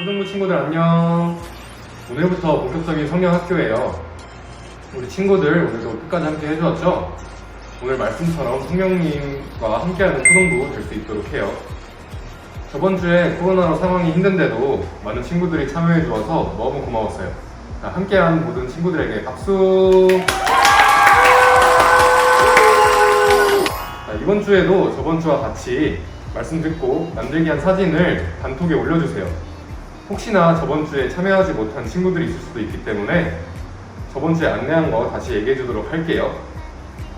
초등부 친구들 안녕. 오늘부터 본격적인 성경 학교예요. 우리 친구들 오늘도 끝까지 함께 해주었죠? 오늘 말씀처럼 성령님과 함께하는 초등부 될 수 있도록 해요. 저번 주에 코로나로 상황이 힘든데도 많은 친구들이 참여해 주어서 너무 고마웠어요. 자, 함께한 모든 친구들에게 박수! 자, 이번 주에도 저번 주와 같이 말씀 듣고 만들기 한 사진을 단톡에 올려주세요. 혹시나 저번 주에 참여하지 못한 친구들이 있을 수도 있기 때문에 저번 주에 안내한 거 다시 얘기해 주도록 할게요.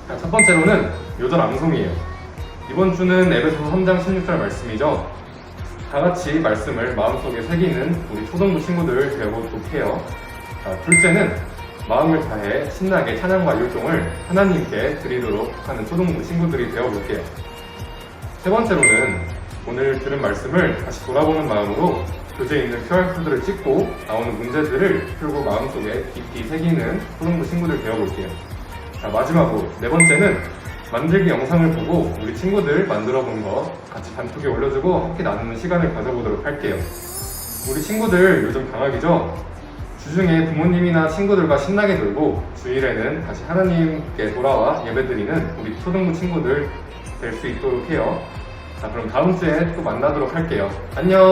자, 첫 번째로는 요절 암송이에요. 이번 주는 에베소서 3장 16절 말씀이죠. 다 같이 말씀을 마음속에 새기는 우리 초등부 친구들 되어보도록 해요. 자, 둘째는 마음을 다해 신나게 찬양과 율동을 하나님께 드리도록 하는 초등부 친구들이 되어볼게요. 세 번째로는 오늘 들은 말씀을 다시 돌아보는 마음으로 교재에 있는 QR코드를 찍고 나오는 문제들을 풀고 마음속에 깊이 새기는 초등부 친구들 되어볼게요. 자, 마지막으로 네 번째는 만들기 영상을 보고 우리 친구들 만들어 본 거 같이 단톡에 올려주고 함께 나누는 시간을 가져보도록 할게요. 우리 친구들 요즘 방학이죠? 주중에 부모님이나 친구들과 신나게 놀고 주일에는 다시 하나님께 돌아와 예배드리는 우리 초등부 친구들 될 수 있도록 해요. 자, 그럼 다음 주에 또 만나도록 할게요. 안녕!